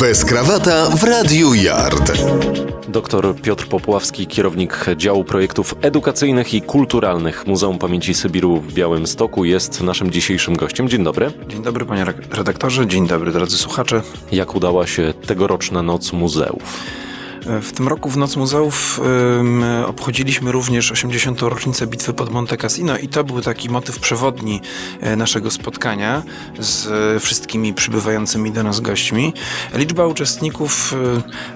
Bez krawata w Radiu Yard. Doktor Piotr Popławski, kierownik działu projektów edukacyjnych i kulturalnych Muzeum Pamięci Sybiru w Białymstoku, jest naszym dzisiejszym gościem. Dzień dobry. Dzień dobry panie redaktorze, dzień dobry drodzy słuchacze. Jak udała się tegoroczna Noc Muzeów? W tym roku w Noc Muzeów obchodziliśmy również 80. rocznicę bitwy pod Monte Cassino i to był taki motyw przewodni e, naszego spotkania z e, wszystkimi przybywającymi do nas gośćmi. Liczba uczestników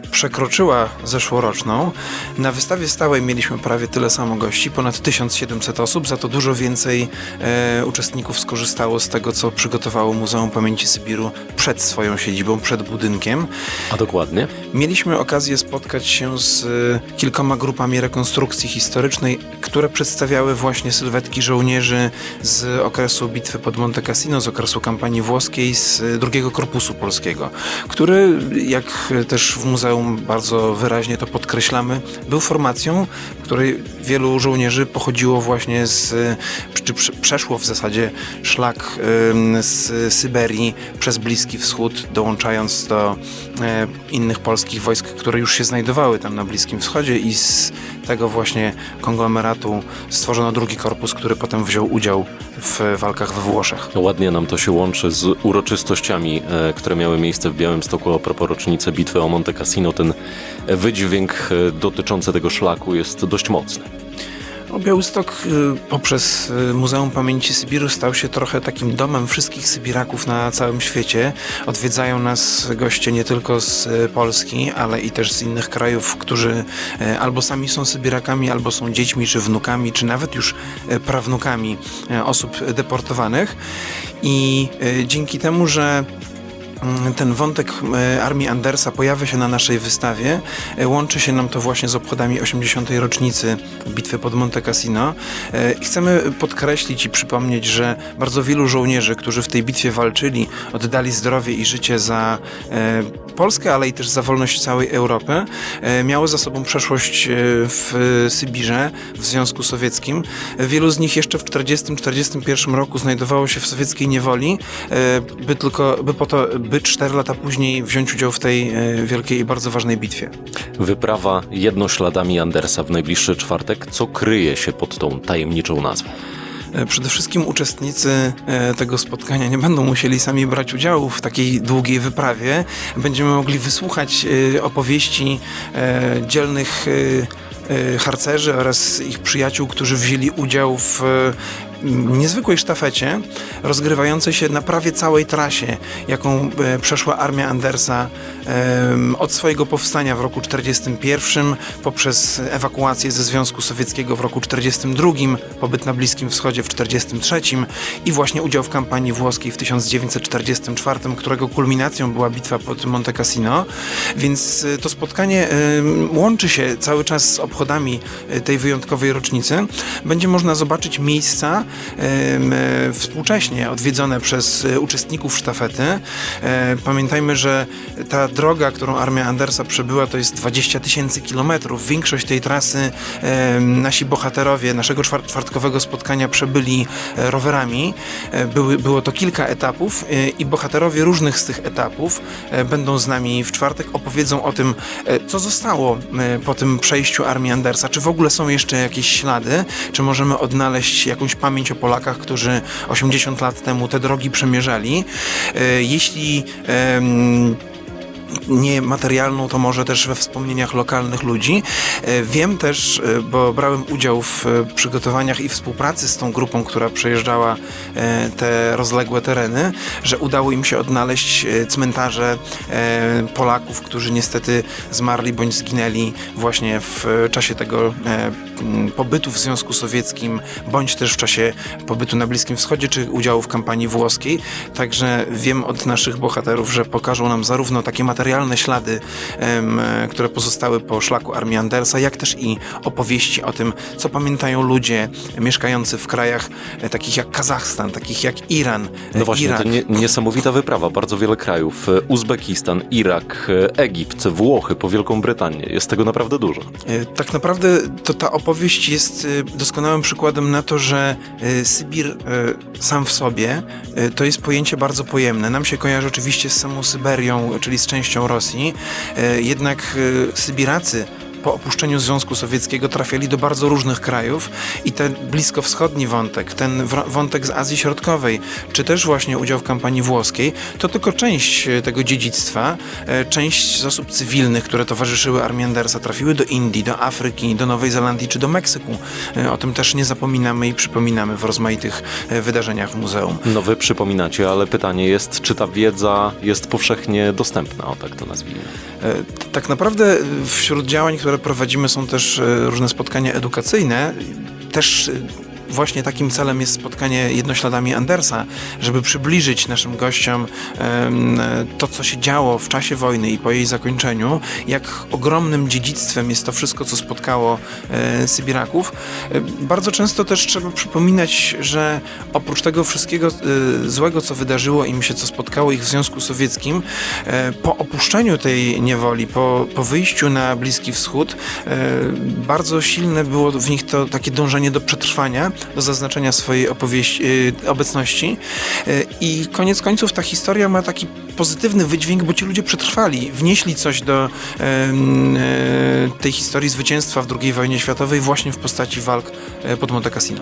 e, przekroczyła zeszłoroczną. Na wystawie stałej mieliśmy prawie tyle samo gości, ponad 1700 osób, za to dużo więcej e, uczestników skorzystało z tego, co przygotowało Muzeum Pamięci Sybiru przed swoją siedzibą, przed budynkiem. A dokładnie? Mieliśmy okazję spotkać się z y, kilkoma grupami rekonstrukcji historycznej, które przedstawiały właśnie sylwetki żołnierzy z okresu bitwy pod Monte Cassino, z okresu kampanii włoskiej, z y, drugiego korpusu polskiego, który, jak też w muzeum bardzo wyraźnie to podkreślamy, był formacją, której wielu żołnierzy pochodziło właśnie z, czy prze- przeszło w zasadzie szlak z Syberii przez Bliski Wschód, dołączając do e, innych polskich wojsk, które już się znajdowały tam na Bliskim Wschodzie i z tego właśnie konglomeratu stworzono drugi korpus, który potem wziął udział w walkach we Włoszech. Ładnie nam to się łączy z uroczystościami, e, które miały miejsce w Białymstoku a propos rocznicy bitwy o Monte Cassino. Ten wydźwięk e, dotyczący tego szlaku jest dość mocny. No, Białystok y, poprzez y, Muzeum Pamięci Sybiru stał się trochę takim domem wszystkich Sybiraków na całym świecie. Odwiedzają nas goście nie tylko z y, Polski, ale i też z innych krajów, którzy albo sami są Sybirakami, albo są dziećmi, czy wnukami, czy nawet już prawnukami osób deportowanych. I dzięki temu, że ten wątek e, armii Andersa pojawia się na naszej wystawie. E, Łączy się nam to właśnie z obchodami 80. rocznicy bitwy pod Monte Cassino. E, i Chcemy podkreślić i przypomnieć, że bardzo wielu żołnierzy, którzy w tej bitwie walczyli, oddali zdrowie i życie za Polskę, ale i też za wolność całej Europy, e, miało za sobą przeszłość e, w Sybirze, w Związku Sowieckim. Wielu z nich jeszcze w 1940-1941 roku znajdowało się w sowieckiej niewoli, e, by tylko, by po to, by 4 lata później wziąć udział w tej wielkiej i bardzo ważnej bitwie. Wyprawa jednośladami Andersa w najbliższy czwartek. Co kryje się pod tą tajemniczą nazwą? E, Przede wszystkim uczestnicy e, tego spotkania nie będą musieli sami brać udziału w takiej długiej wyprawie. Będziemy mogli wysłuchać e, opowieści dzielnych harcerzy oraz ich przyjaciół, którzy wzięli udział w niezwykłej sztafecie rozgrywającej się na prawie całej trasie, jaką e, przeszła armia Andersa od swojego powstania w roku 41 poprzez ewakuację ze Związku Sowieckiego w roku 42, pobyt na Bliskim Wschodzie w 43 i właśnie udział w kampanii włoskiej w 1944, którego kulminacją była bitwa pod Monte Cassino. Więc e, to spotkanie łączy się cały czas z obchodami e, tej wyjątkowej rocznicy. Będzie można zobaczyć miejsca współcześnie odwiedzone przez e, uczestników sztafety. E, Pamiętajmy, że ta droga, którą armia Andersa przebyła, to jest 20 tysięcy kilometrów. Większość tej trasy nasi bohaterowie naszego czwar- czwartkowego spotkania przebyli e, rowerami. E, było to kilka etapów e, i bohaterowie różnych z tych etapów e, będą z nami w czwartek, opowiedzą o tym, e, co zostało e, po tym przejściu armii Andersa. Czy w ogóle są jeszcze jakieś ślady? Czy możemy odnaleźć jakąś pamięć o Polakach, którzy 80 lat temu te drogi przemierzali? E, Jeśli em, nie materialną, to może też we wspomnieniach lokalnych ludzi. E, Wiem też, e, bo brałem udział w e, przygotowaniach i współpracy z tą grupą, która przejeżdżała te rozległe tereny, że udało im się odnaleźć cmentarze Polaków, którzy niestety zmarli bądź zginęli właśnie w czasie tego pobytu w Związku Sowieckim, bądź też w czasie pobytu na Bliskim Wschodzie, czy udziału w kampanii włoskiej. Także wiem od naszych bohaterów, że pokażą nam zarówno takie materialne ślady, e, które pozostały po szlaku armii Andersa, jak też i opowieści o tym, co pamiętają ludzie mieszkający w krajach e, takich jak Kazachstan, takich jak Iran, e, No właśnie, Irak. to nie, niesamowita wyprawa, bardzo wiele krajów. Uzbekistan, Irak, Egipt, Włochy, po Wielką Brytanię. Jest tego naprawdę dużo. Tak naprawdę to ta opowieść jest doskonałym przykładem na to, że Sybir sam w sobie to jest pojęcie bardzo pojemne. Nam się kojarzy oczywiście z samą Syberią, czyli z częścią częścią Rosji. E, Jednak e, Sybiracy po opuszczeniu Związku Sowieckiego trafiali do bardzo różnych krajów i ten bliskowschodni wątek, ten wątek z Azji Środkowej, czy też właśnie udział w kampanii włoskiej, to tylko część e, tego dziedzictwa. E, Część z osób cywilnych, które towarzyszyły armii Andersa, trafiły do Indii, do Afryki, do Nowej Zelandii czy do Meksyku. E, O tym też nie zapominamy i przypominamy w rozmaitych wydarzeniach w muzeum. No wy przypominacie, ale pytanie jest, czy ta wiedza jest powszechnie dostępna, o tak to nazwijmy. Tak naprawdę wśród działań, które prowadzimy są też e, różne spotkania edukacyjne. Też e, właśnie takim celem jest spotkanie jednośladami Andersa, żeby przybliżyć naszym gościom to, co się działo w czasie wojny i po jej zakończeniu, jak ogromnym dziedzictwem jest to wszystko, co spotkało e, Sybiraków. E, Bardzo często też trzeba przypominać, że oprócz tego wszystkiego e, złego, co wydarzyło im się, co spotkało ich w Związku Sowieckim, po opuszczeniu tej niewoli, po, po wyjściu na Bliski Wschód, bardzo silne było w nich to takie dążenie do przetrwania, do zaznaczenia swojej opowieści, e, obecności. E, I koniec końców ta historia ma taki pozytywny wydźwięk, bo ci ludzie przetrwali, wnieśli coś do e, tej historii zwycięstwa w II wojnie światowej właśnie w postaci walk e, pod Monte Cassino.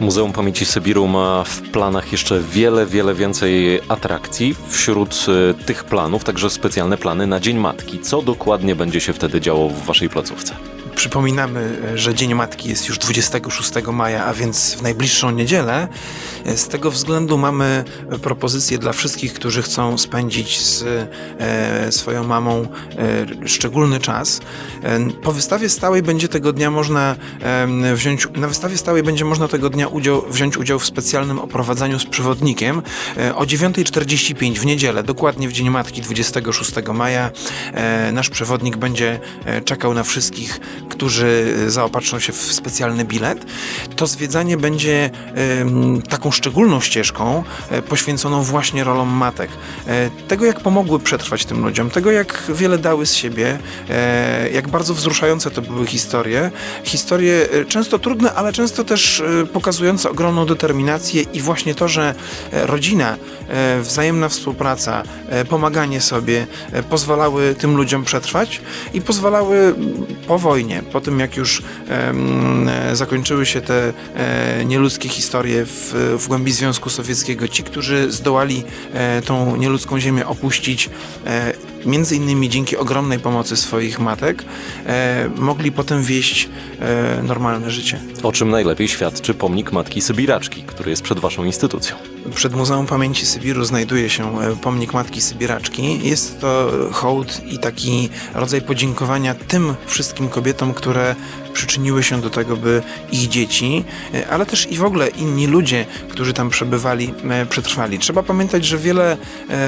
Muzeum Pamięci Sybiru ma w planach jeszcze wiele, wiele więcej atrakcji. Wśród e, tych planów także specjalne plany na Dzień Matki. Co dokładnie będzie się wtedy działo w waszej placówce? Przypominamy, że Dzień Matki jest już 26 maja, a więc w najbliższą niedzielę. Z tego względu mamy propozycję dla wszystkich, którzy chcą spędzić z e, swoją mamą e, szczególny czas. E, po wystawie stałej będzie tego dnia można wziąć, na wystawie stałej będzie można tego dnia udział, wziąć udział w specjalnym oprowadzaniu z przewodnikiem e, o 9.45 w niedzielę, dokładnie w Dzień Matki 26 maja. E, nasz przewodnik będzie e, czekał na wszystkich, którzy zaopatrzą się w specjalny bilet. To zwiedzanie będzie taką szczególną ścieżką e, poświęconą właśnie rolom matek. E, Tego, jak pomogły przetrwać tym ludziom, tego, jak wiele dały z siebie, e, jak bardzo wzruszające to były historie. Historie często trudne, ale często też pokazujące ogromną determinację i właśnie to, że rodzina, wzajemna współpraca, pomaganie sobie pozwalały tym ludziom przetrwać i pozwalały po wojnie, po tym jak już e, zakończyły się te e, nieludzkie historie w, w głębi Związku Sowieckiego, ci, którzy zdołali e, tą nieludzką ziemię opuścić, między innymi dzięki ogromnej pomocy swoich matek, e, mogli potem wieść e, normalne życie. O czym najlepiej świadczy pomnik Matki Sybiraczki, który jest przed waszą instytucją. Przed Muzeum Pamięci Sybiru znajduje się e, pomnik Matki Sybiraczki. Jest to hołd i taki rodzaj podziękowania tym wszystkim kobietom, które przyczyniły się do tego, by ich dzieci, e, ale też i w ogóle inni ludzie, którzy tam przebywali, e, przetrwali. Trzeba pamiętać, że wiele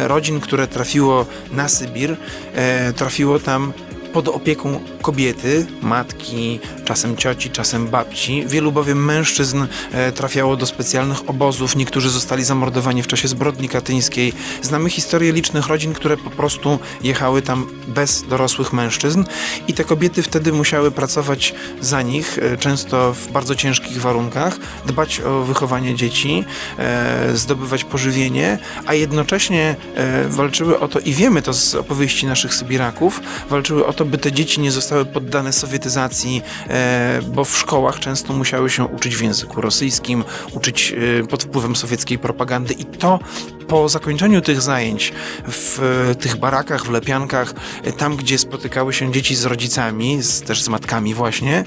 rodzin, które trafiło na Sybir, e, trafiło tam pod opieką kobiety, matki, czasem cioci, czasem babci. Wielu bowiem mężczyzn e, trafiało do specjalnych obozów, niektórzy zostali zamordowani w czasie zbrodni katyńskiej. Znamy historię licznych rodzin, które po prostu jechały tam bez dorosłych mężczyzn i te kobiety wtedy musiały pracować za nich, e, często w bardzo ciężkich warunkach, dbać o wychowanie dzieci, e, zdobywać pożywienie, a jednocześnie walczyły o to, i wiemy to z opowieści naszych Sybiraków, walczyły o to, by te dzieci nie zostały poddane sowietyzacji, e, bo w szkołach często musiały się uczyć w języku rosyjskim, uczyć e, pod wpływem sowieckiej propagandy i to po zakończeniu tych zajęć w e, tych barakach, w lepiankach, e, tam gdzie spotykały się dzieci z rodzicami, z, też z matkami właśnie,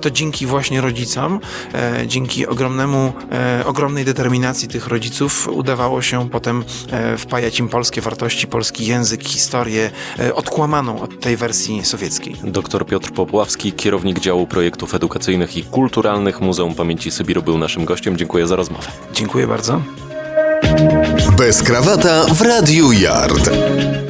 to dzięki właśnie rodzicom, e, dzięki ogromnemu, e, ogromnej determinacji tych rodziców udawało się potem e, wpajać im polskie wartości, polski język, historię, e, odkłamaną od tej wersji sowieckiej. Dr Piotr Popławski, kierownik działu projektów edukacyjnych i kulturalnych Muzeum Pamięci Sybiru był naszym gościem. Dziękuję za rozmowę. Dziękuję bardzo. Bez krawata w Radiu Yard.